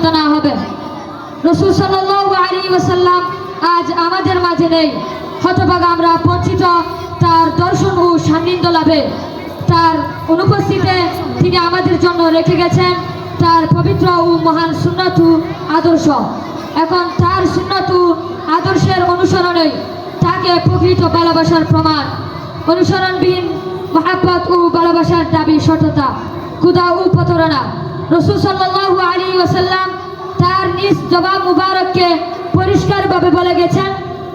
অনুষ্ঠিত না হবে। রসুল ওয়াসাল্লাম আজ আমাদের মাঝে নেই। হতভাগা আমরা বঞ্চিত তার দর্শন ও সান্নিধ্য লাভে। তার অনুপস্থিতিতে তিনি আমাদের জন্য রেখে গেছেন তার পবিত্র ও মহান সুন্নাতু আদর্শ। এখন তার সুন্নাতু আদর্শের অনুসরণে তাকে প্রকৃত ভালোবাসার প্রমাণ। অনুসরণবিহীন মহাব্বত ও ভালোবাসার দাবি সততা ক্ষুদা ও প্রতারণা। রসুল ওয়াসাল্লাম তার নিজ জবাব মুবারককে পরিষ্কারভাবে বলে গেছেন,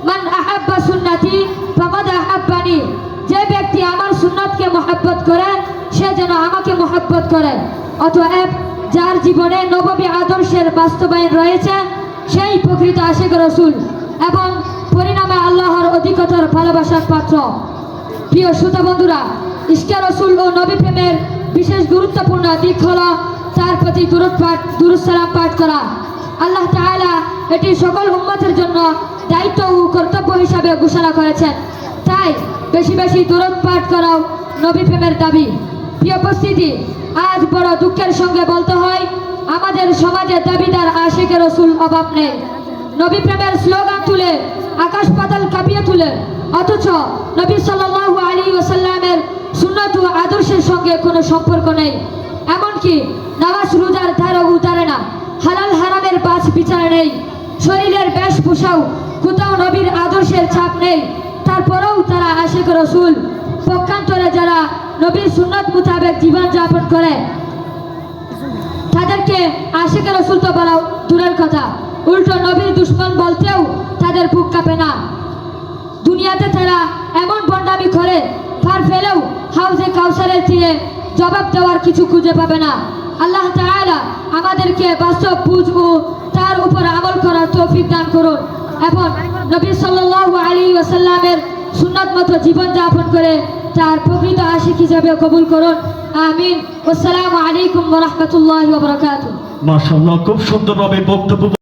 মান আহাব্বা সুন্নাতি ফাকাদ আহাব্বানি। যে ব্যক্তি আমার সুন্নাতকে মহাব্বত করে, সে যেন আমাকে মহাব্বত করে। অতএব যার জীবনে নববী আদর্শের বাস্তবায়ন রয়েছে, সেই প্রকৃত আশেক রসুল এবং পরিণামে আল্লাহর অধিকতর ভালোবাসার পাত্র। প্রিয় শ্রোতা বন্ধুরা ইস্কা রসুল ও নবী প্রেমের বিশেষ গুরুত্বপূর্ণ দিক হল তার প্রতি দূরত পাঠ দুরুসালাম পাঠ করা। আল্লাহ তাআলা এটি সকল উম্মতের জন্য দায়িত্ব ও কর্তব্য হিসাবে ঘোষণা করেছেন। তাই বেশি বেশি দূরত পাঠ করাও নবী প্রেমের দাবি। প্রিয় উপস্থিতি, আজ বড় দুঃখের সঙ্গে বলতে হয়, আমাদের সমাজে দাবিদার আশেকের রসুল অভাব নেই। নবী প্রেমের স্লোগান তুলে, আকাশ পাতাল কাঁপিয়ে তুলে, অথচ নবী সাল্লাল্লাহু আলী ওসাল্লামের সুন্নত ও আদর্শের সঙ্গে কোনো সম্পর্ক নেই। এমনকি নামাজ রোজার ধারও উতারে না। নেই। শরীরের বেশ পোষাও কোথাও নবীর আদর্শের ছাপ নেই। তারপরেও তারা আশেক রসুল, পক্ষান্তরে যারা নবীর সুন্নত মোতাবেক জীবনযাপন করে, তাদেরকে আশেখ রসুল তো বলা দূরের কথা। উল্টো নবীর দুশ্মন বলতেও তাদের বুক কাঁপে না। দুনিয়াতে তারা এমন বন্ডামি করে, ফার ফেলেও হাউজে কাউসারের তীরে জবাব দেওয়ার কিছু খুঁজে পাবে না। আল্লাহ তাআলা আমাদেরকে বাস্তব বুঝ ও তার উপর আমল করার তৌফিক দান করুন। এবং নবী সাল্লাল্লাহু আলাইহি ওয়াসাল্লামের সুন্নাত মতো জীবন যাপন করে তার প্রকৃত আশিক হিসাবে কবুল করুন। আমিন। আসসালামু আলাইকুম রাহমাতুল্লাহি ওয়া বারাকাতুহু। মাশাআল্লাহ, খুব সুন্দরভাবে বক্তব্য